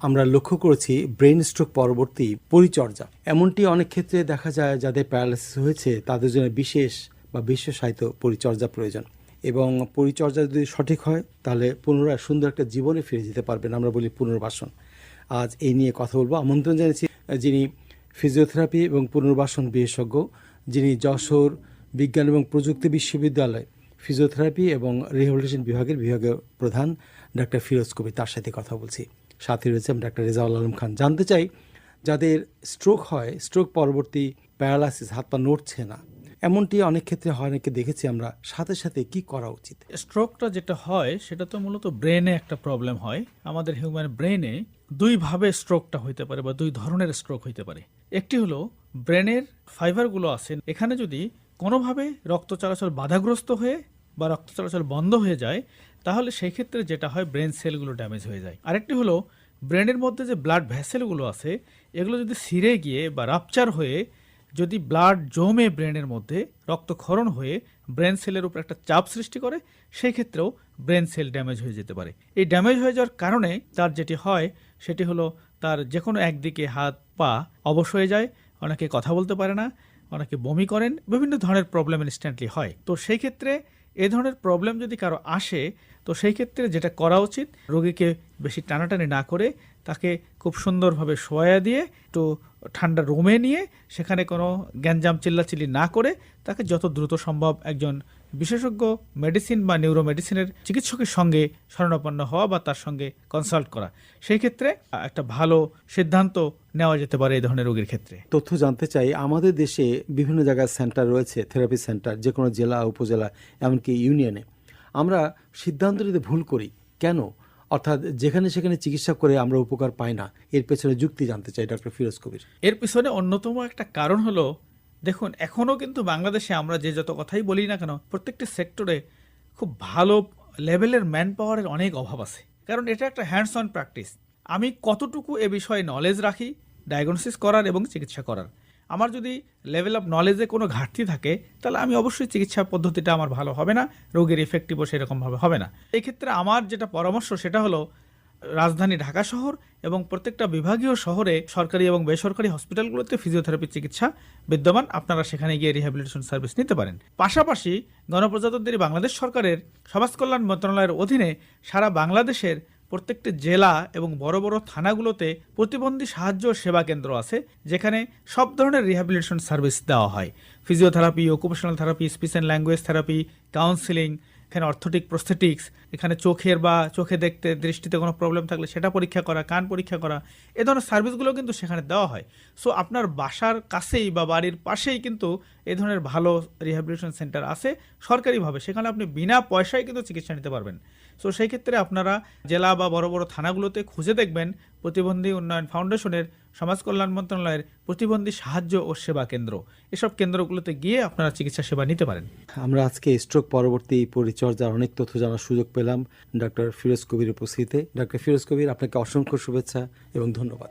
আমরা লক্ষ্য করেছি ব্রেন স্ট্রোক পরবর্তী পরিচর্যা। এমনটি অনেক ক্ষেত্রে দেখা যায় যাদের প্যারালাইসিস হয়েছে, তাদের জন্য বিশেষ বা বিশেষায়িত পরিচর্যা প্রয়োজন। এবং পরিচর্যা যদি সঠিক হয়, তাহলে পুনরায় সুন্দর একটা জীবনে ফিরে যেতে পারবেন, আমরা বলি পুনর্বাসন। আজ এই নিয়ে কথা বলব। আমন্ত্রণ জানিয়েছি যিনি ফিজিওথেরাপি এবং পুনর্বাসন বিশেষজ্ঞ, যিনি যশোর বিজ্ঞান এবং প্রযুক্তি বিশ্ববিদ্যালয় ফিজিওথেরাপি এবং রিহ্যাবিলিটেশন বিভাগের বিভাগের প্রধান, ডাক্তার ফিরোজ কবির তার সাথে কথা বলছি। সাথে রয়েছে ডাক্তার রেজাউল আলম খান। জানতে চাই, যাদের স্ট্রোক হয় স্ট্রোক পরবর্তী প্যারালাইসিস হাত পা নড়ছে না, এমনটি অনেক ক্ষেত্রে হয় অনেকে দেখেছি আমরা। সাথে সাথে কি করা উচিত? স্ট্রোকটা যেটা হয়, সেটা তো মূলত ব্রেনে একটা প্রবলেম হয়। আমাদের হিউম্যান ব্রেনে দুইভাবে স্ট্রোকটা হইতে পারে বা দুই ধরনের স্ট্রোক হইতে পারে। একটি হলো ব্রেনের ফাইবারগুলো আছে, এখানে যদি কোনোভাবে রক্ত চলাচল বাধাগ্রস্ত হয়ে বা রক্ত চলাচল বন্ধ হয়ে যায়, তাহলে সেই ক্ষেত্রে যেটা হয়, ব্রেন সেলগুলো ড্যামেজ হয়ে যায়। আরেকটি হলো, ব্রেনের মধ্যে যে ব্লাড ভ্যাসেলগুলো আছে, এগুলো যদি ছিঁড়ে গিয়ে বা রাপচার হয়ে যদি ব্লাড জমে ব্রেনের মধ্যে রক্তক্ষরণ হয়ে ব্রেন সেলের উপর একটা চাপ সৃষ্টি করে, সেই ক্ষেত্রেও ব্রেন সেল ড্যামেজ হয়ে যেতে পারে। এই ড্যামেজ হয়ে যাওয়ার কারণে তার যেটি হয়, সেটি হলো তার যে কোনো একদিকে হাত, পা অবশ হয়ে যায়, অনেকে কথা বলতে পারে না, অনেকে বমি করেন, বিভিন্ন ধরনের প্রবলেম ইনস্ট্যান্টলি হয়। তো সেই ক্ষেত্রে এ ধরনের প্রবলেম যদি কারও আসে, তো সেই ক্ষেত্রে যেটা করা উচিত, রোগীকে বেশি টানাটানি না করে তাকে খুব সুন্দরভাবে শোয়া দিয়ে, একটু ঠান্ডা রুমে নিয়ে, সেখানে কোনো গ্যাঞ্জাম চিল্লাচিল্লি না করে তাকে যত দ্রুত সম্ভব একজন বিশেষজ্ঞ মেডিসিন বা নিউরো মেডিসিনের চিকিৎসকের সঙ্গে শরণাপন্ন হওয়া বা তার সঙ্গে কনসাল্ট করা। সেই ক্ষেত্রে একটা ভালো সিদ্ধান্ত নেওয়া যেতে পারে এই ধরনের রোগীর ক্ষেত্রে। তথ্য জানতে চাই আমাদের দেশে বিভিন্ন জায়গায় সেন্টার রয়েছে থেরাপি সেন্টার যে কোনো জেলা উপজেলা এমনকি ইউনিয়নে। আমরা সিদ্ধান্ত নিতে ভুল করি। কেন? অর্থাৎ যেখানে সেখানে চিকিৎসা করে আমরা উপকার পাই না। এর পেছনে যুক্তি জানতে চাই ডক্টর ফিরোজ কবির। এর পিছনে অন্যতম একটা কারণ হলো দেখুন এখনও কিন্তু বাংলাদেশে আমরা যে যত কথাই বলি না কেন প্রত্যেকটি সেক্টরে খুব ভালো লেভেলের ম্যান পাওয়ারের অনেক অভাব আছে। কারণ এটা একটা হ্যান্ডস অন প্র্যাকটিস আমি কতটুকু এ বিষয়ে নলেজ রাখি ডায়াগনোসিস করার এবং চিকিৎসা করার। আমার যদি লেভেল অফ নলেজে কোনো ঘাটতি থাকে, তাহলে আমি অবশ্যই চিকিৎসা পদ্ধতিটা আমার ভালো হবে না, রোগের ইফেক্টিভও সেরকমভাবে হবে না। এই ক্ষেত্রে আমার যেটা পরামর্শ, সেটা হলো রাজধানী ঢাকা শহর এবং প্রত্যেকটা বিভাগীয় শহরে সরকারি এবং বেসরকারি হসপিটালগুলোতে ফিজিওথেরাপি চিকিৎসা বিদ্যমান। আপনারা সেখানে গিয়ে রিহ্যাবিলিটেশন সার্ভিস নিতে পারেন। পাশাপাশি গণপ্রজাতন্ত্রী বাংলাদেশ সরকারের সমাজ কল্যাণ মন্ত্রণালয়ের অধীনে সারা বাংলাদেশের প্রত্যেকটি জেলা এবং বড় বড় থানাগুলোতে প্রতিবন্ধী সাহায্য সেবা কেন্দ্র আছে, যেখানে সব ধরনের রিহ্যাবিলিটেশন সার্ভিস দেওয়া হয়। Physiotherapy occupational therapy speech and language therapy counselling এখানে অর্থোটিক প্রস্থেটিক্স এখানে চোখের বা চোখে দেখতে, দৃষ্টিতে কোনো প্রবলেম থাকলে সেটা পরীক্ষা করা, কান পরীক্ষা করা, এ ধরনের সার্ভিসগুলো কিন্তু সেখানে দেওয়া হয়। সো আপনার বাসার কাছেই বা বাড়ির পাশেই কিন্তু এ ধরনের ভালো রিহ্যাবিলিটেশন সেন্টার আছে সরকারিভাবে। সেখানে আপনি বিনা পয়সায় কিন্তু চিকিৎসা নিতে পারবেন। সো সেই ক্ষেত্রে আপনারা জেলা বা বড় বড় থানাগুলোতে খুঁজে দেখবেন প্রতিবন্ধী উন্নয়ন ফাউন্ডেশনের সমাজ কল্যাণ মন্ত্রণালয়ের প্রতিবন্ধী সাহায্য ও সেবা কেন্দ্র। এসব কেন্দ্রগুলোতে গিয়ে আপনারা চিকিৎসা সেবা নিতে পারেন। আমরা আজকে স্ট্রোক পরবর্তী পরিচর্যার অনেক তথ্য জানার সুযোগ পেলাম। ডক্টর ফিরোজ কবির উপস্থিতিতে। ডক্টর ফিরোজ কবির আপনাকে অসংখ্য শুভেচ্ছা এবং ধন্যবাদ।